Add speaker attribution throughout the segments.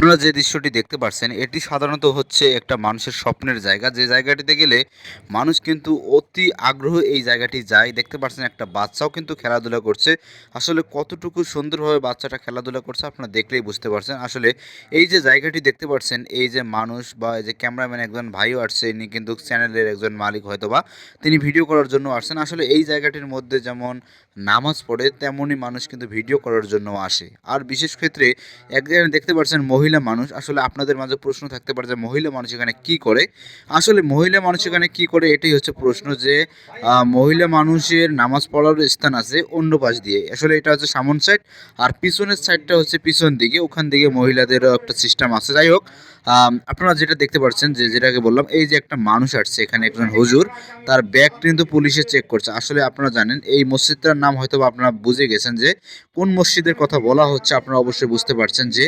Speaker 1: আপনারা যে দৃশ্যটি দেখতে পাচ্ছেন এটি সাধারণত হচ্ছে একটা মানুষের স্বপ্নের জায়গা। যে জায়গাটিতে গেলে মানুষ কিন্তু অতি আগ্রহ এই জায়গাটি যায়। দেখতে পাচ্ছেন একটা বাচ্চাও কিন্তু খেলাধুলা করছে। আসলে কতটুকু সুন্দরভাবে বাচ্চাটা খেলাধুলা করছে আপনারা দেখলেই বুঝতে পারছেন। আসলে এই যে জায়গাটি দেখতে পাচ্ছেন এই যে মানুষ বা এই যে ক্যামেরাম্যান একজন ভাইও আসছে, ইনি কিন্তু চ্যানেলের একজন মালিক হয়তো বা তিনি ভিডিও করার জন্য আসছেন। আসলে এই জায়গাটির মধ্যে যেমন নামাজ পড়ে তেমনই মানুষ কিন্তু ভিডিও করার জন্য আসে। আর বিশেষ ক্ষেত্রে এক দেখতে পাচ্ছেন মহিলা মানুষ, আসলে আপনাদের মাঝে প্রশ্ন থাকতে পারে যে মহিলা মানুষ এখানে কি করে? আসলে মহিলা মানুষ এখানে কি করে? এটাই হচ্ছে প্রশ্ন যে মহিলা মানুষের নামাজ পড়ার স্থান আছে অন্য পাশ দিয়ে। আসলে এটা হচ্ছে সামন সাইড আর পিছনের সাইডটা হচ্ছে পিছন দিকে। ওখান থেকে মহিলাদের একটা সিস্টেম আছে। যাই হোক আপনারা যেটা দেখতে পাচ্ছেন যে, যেটাকে বললাম, এই যে একটা মানুষ আসছে, এখানে একজন হুজুর, তার ব্যাগ কিন্তু পুলিশে চেক করছে। আসলে আপনারা জানেন, এই মসজিদটার নাম হয়তো আপনারা বুঝে গেছেন যে, কোন মসজিদের কথা বলা হচ্ছে, আপনারা অবশ্যই বুঝতে পারছেন যে,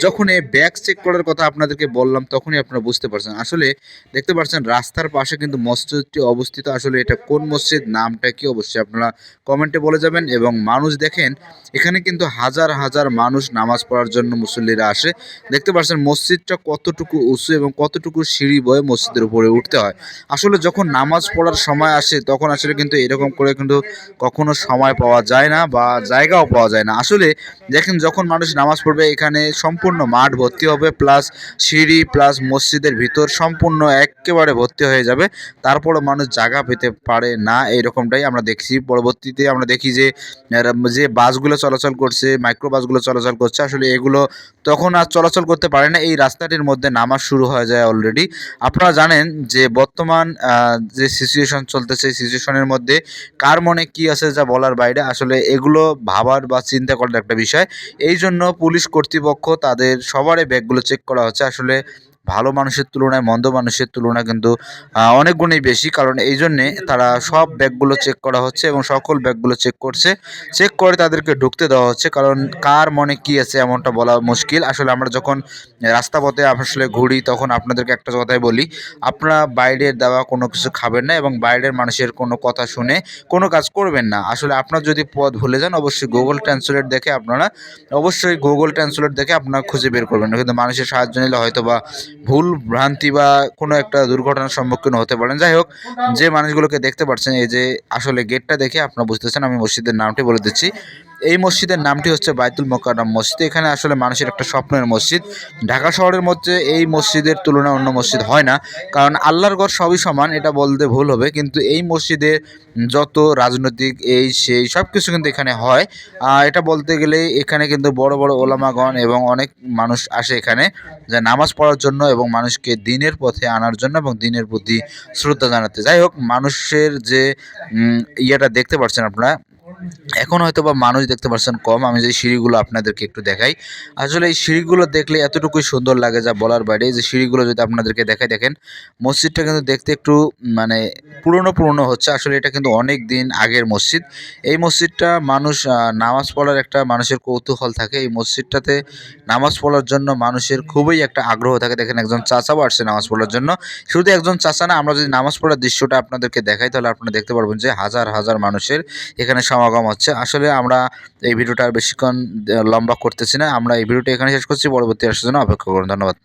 Speaker 1: যখন এই ব্যাগ চেক করার কথা আপনাদেরকে বললাম, তখনই আপনারা বুঝতে পারছেন। আসলে দেখতে পাচ্ছেন, রাস্তার পাশে কিন্তু মসজিদটি অবস্থিত। আসলে এটা কোন মসজিদ, নামটা কি, অবশ্যই আপনারা কমেন্টে বলে যাবেন এবং মানুষ দেখেন, এখানে কিন্তু হাজার হাজার মানুষ নামাজ পড়ার জন্য মুসল্লিরা আসে। দেখতে পাচ্ছেন, মসজিদটা কতটুকু উঁচু এবং কতটুকু সিঁড়ি বয়ে মসজিদের উপরে উঠতে হয়। আসলে যখন নামাজ পড়ার সময় আসে, তখন আসলে কিন্তু এরকম করে কিন্তু কখনো সময় পাওয়া যায় না বা জায়গাও পাওয়া যায় না। আসলে দেখেন, যখন মানুষ নামাজ পড়বে, এখানে সম্পূর্ণ মাঠ ভর্তি হবে প্লাস সিঁড়ি প্লাস মসজিদের ভিতর সম্পূর্ণ একেবারে ভর্তি হয়ে যাবে। তারপরে মানুষ জায়গা পেতে পারে না এইরকমটাই আমরা দেখছি। পরবর্তীতে আমরা দেখি যে যে বাসগুলো চলাচল করছে মাইক্রো বাসগুলো চলাচল করছে, আসলে এগুলো তখন আর চলাচল করতে পারে না। এই রাস্তাটির মধ্যে নামার শুরু হয়ে যায় অলরেডি আপনারা জানেন যে বর্তমান যে সিচুয়েশন চলতেছে, এই সিচুয়েশনের মধ্যে কার মনে কি আছে যা বলার বাইরে, আসলে এগুলো ভাবার বা চিন্তা করার একটা বিষয়। এই জন্য পুলিশ কর্তৃপক্ষ তাদের সবারই ব্যাগগুলো চেক করা হচ্ছে। আসলে ভালো মানুষের তুলনায়, মন্দ মানুষের তুলনায় কিন্তু অনেক গুণেই বেশি। কারণ এই জন্যে তারা সব ব্যাগগুলো চেক করা হচ্ছে এবং সকল ব্যাগগুলো চেক করছে। চেক করে তাদেরকে ঢুকতে দেওয়া হচ্ছে। কারণ কার মনে কি আছে এমনটা বলা মুশকিল। আসলে আমরা যখন রাস্তা পথে আসলে ঘুরি, তখন আপনাদেরকে একটা কথাই বলি, আপনারা বাইরের দেওয়া কোনো কিছু খাবেন না এবং বাইরের মানুষের কোনো কথা শুনে কোনো কাজ করবেন না। আসলে আপনার যদি পথ ভুলে যান, অবশ্যই গুগল ট্রান্সলেট দেখে আপনারা, অবশ্যই গুগল ট্রান্সলেট দেখে আপনারা খুঁজে বের করবেন কিন্তু মানুষের সাহায্য নিলে হয়তো বা ভুল ভ্রান্তি বা কোনো একটা দুর্ঘটনার সম্মুখীন হতে পারেন। যাই হোক, যে মানুষগুলোকে দেখতে পাচ্ছেন, এই যে আসলে গেটটা দেখে আপনারা বুঝতেছেন, আমি মসজিদের নামটি বলে দিচ্ছি। এই মসজিদের নামটি হচ্ছে বাইতুল মোকাররম মসজিদ। এখানে আসলে মানুষের একটা স্বপ্নের মসজিদ। ঢাকা শহরের মধ্যে এই মসজিদের তুলনায় অন্য মসজিদ হয় না। কারণ আল্লাহর ঘর সবই সমান, এটা বলতে ভুল হবে। কিন্তু এই মসজিদে যত রাজনৈতিক, এই সেই সব কিছু কিন্তু এখানে হয়। এটা বলতে গেলে এখানে কিন্তু বড় বড় ওলামাগণ এবং অনেক মানুষ আসে এখানে যে নামাজ পড়ার জন্য এবং মানুষকে দিনের পথে আনার জন্য এবং দিনের প্রতি শ্রদ্ধা জানাতে। যাই হোক, মানুষের যে ইয়েটা দেখতে পাচ্ছেন আপনারা এখন হয়তো বা মানুষ দেখতে পাচ্ছেন কম। আমি যে সিঁড়িগুলো আপনাদেরকে একটু দেখাই। আসলে এই সিঁড়িগুলো দেখলে এতটুকুই সুন্দর লাগে যা বলার বাইরে। যে সিঁড়িগুলো যদি আপনাদেরকে দেখাই, দেখেন, মসজিদটা কিন্তু দেখতে একটু মানে পুরনো পুরনো হচ্ছে। আসলে এটা কিন্তু অনেক দিন আগের মসজিদ। এই মসজিদটা মানুষ নামাজ পড়ার একটা মানুষের কৌতূহল থাকে। এই মসজিদটাতে নামাজ পড়ার জন্য মানুষের খুবই একটা আগ্রহ থাকে। দেখেন, একজন চাচাও আসছে নামাজ পড়ার জন্য। শুধু একজন চাচা না, আমরা যদি নামাজ পড়ার দৃশ্যটা আপনাদেরকে দেখাই, তাহলে আপনারা দেখতে পারবেন যে হাজার হাজার মানুষের এখানে সমাগম হচ্ছে। আসলে আমরা এই ভিডিওটা আর বেশিক্ষণ লম্বা করতেছি না। আমরা এই ভিডিওটা এখানে শেষ করছি। পরবর্তী আসার জন্য অপেক্ষা করুন। ধন্যবাদ।